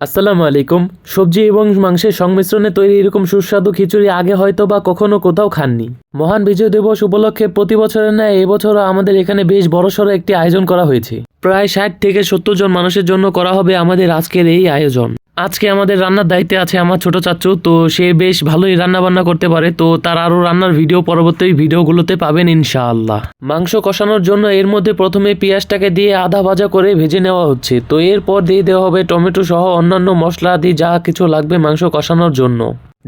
আসসালামু আলাইকুম। সবজি এবং মাংসের সংমিশ্রণে তৈরি এরকম সুস্বাদু খিচুড়ি আগে হয়তো বা কখনো কোথাও খাননি। মহান বিজয় দিবস উপলক্ষে প্রতি বছরের ন্যায় এবছরও আমাদের এখানে বেশ বড়সড় একটি আয়োজন করা হয়েছে। প্রায় ষাট থেকে সত্তর জন মানুষের জন্য করা হবে আমাদের আজকের এই আয়োজন। আজকে আমাদের রান্নার দায়িত্বে আছে আমার ছোট চাচু, তো সে বেশ ভালোই রান্না বান্না করতে পারে, তো তার আরও রান্নার ভিডিও, পরবর্তী ভিডিওগুলোতে পাবেন ইনশাআল্লাহ। মাংস কষানোর জন্য এর মধ্যে প্রথমে পেঁয়াজটাকে দিয়ে আধা ভাজা করে ভেজে নেওয়া হচ্ছে, তো এরপর দিয়ে দেওয়া হবে টমেটো সহ অন্যান্য মশলা আদি যা কিছু লাগবে মাংস কষানোর জন্য।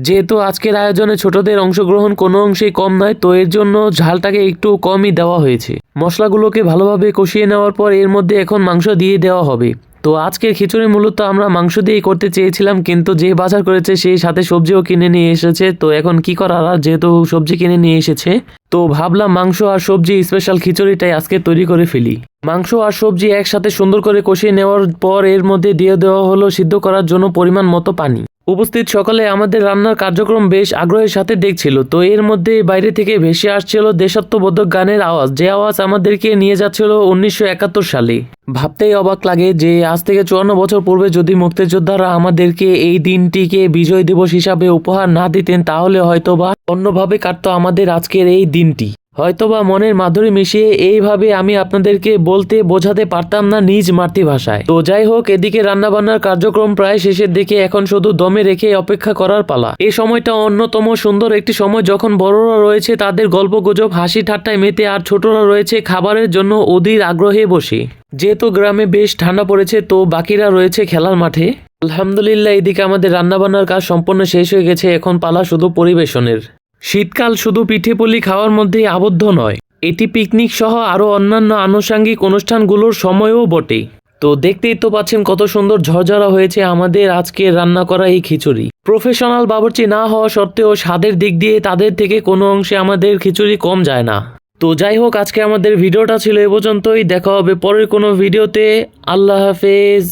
যেহেতু আজকের আয়োজনে ছোটদের অংশগ্রহণ কোনো অংশেই কম নয়, তো এর জন্য ঝালটাকে একটু কমই দেওয়া হয়েছে। মশলাগুলোকে ভালোভাবে কষিয়ে নেওয়ার পর এর মধ্যে এখন মাংস দিয়ে দেওয়া হবে। তো আজকের খিচুড়ি মূলত আমরা মাংস দিয়েই করতে চেয়েছিলাম, কিন্তু যে বাজার করেছে সেই সাথে সবজিও কিনে নিয়ে এসেছে। তো এখন কি করার? আর যেহেতু সবজি কিনে নিয়ে এসেছে, তো ভাবলাম মাংস আর সবজি স্পেশাল খিচুড়িটাই আজকে তৈরি করে ফেলি। মাংস আর সবজি একসাথে সুন্দর করে কষিয়ে নেওয়ার পর এর মধ্যে দিয়ে দেওয়া হলো সিদ্ধ করার জন্য পরিমাণ মতো পানি। উপস্থিত সকলে আমাদের রান্নার কার্যক্রম বেশ আগ্রহের সাথে দেখছিল, তো এর মধ্যে বাইরে থেকে ভেসে আসছিল দেশাত্মবোধক গানের আওয়াজ, যে আওয়াজ আমাদেরকে নিয়ে যাচ্ছিল উনিশশো একাত্তর সালে। ভাবতেই অবাক লাগে যে আজ থেকে চুয়ান্ন বছর পূর্বে যদি মুক্তিযোদ্ধারা আমাদেরকে এই দিনটিকে বিজয় দিবস হিসাবে উপহার না দিতেন, তাহলে হয়তোবা অন্যভাবে কাটতো আমাদের আজকের এই দিনটি। হয়তোবা মনের মাধুরী মিশিয়ে এইভাবে আমি আপনাদেরকে বলতে বোঝাতে পারতাম না নিজ মাতৃভাষায়। তো যাই হোক, এদিকে রান্নাবান্নার কার্যক্রম প্রায় শেষের দিকে এখন শুধু দমে রেখে অপেক্ষা করার পালা। এই সময়টা অন্যতম সুন্দর একটি সময় যখন বড়রা রয়েছে তাদের গল্প গুজব হাসি ঠাট্টায় মেতে, আর ছোটরা রয়েছে খাবারের জন্য অধীর আগ্রহে বসে। যেহেতু গ্রামে বেশ ঠান্ডা পড়েছে, তো বাকিরা রয়েছে খেলার মাঠে। আলহামদুলিল্লাহ, এদিকে আমাদের রান্নাবান্নার কাজ সম্পূর্ণ শেষ হয়ে গেছে, এখন পালা শুধু পরিবেশনের। শীতকাল শুধু পিঠে পুলি খাওয়ার মধ্যেই আবদ্ধ নয়, এটি পিকনিক সহ আরও অন্যান্য আনুষঙ্গিক অনুষ্ঠানগুলোর সময়ও বটে। তো দেখতেই তো পাচ্ছেন কত সুন্দর ঝরঝরা হয়েছে আমাদের আজকে রান্না করা এই খিচুড়ি। প্রফেশনাল বাবুর্চি না হওয়া সত্ত্বেও স্বাদের দিক দিয়ে তাদের থেকে কোনো অংশে আমাদের খিচুড়ি কম যায় না। তো যাই হোক, আজকে আমাদের ভিডিওটা ছিল এ পর্যন্তই। দেখা হবে পরের কোনো ভিডিওতে। আল্লাহ হাফেজ।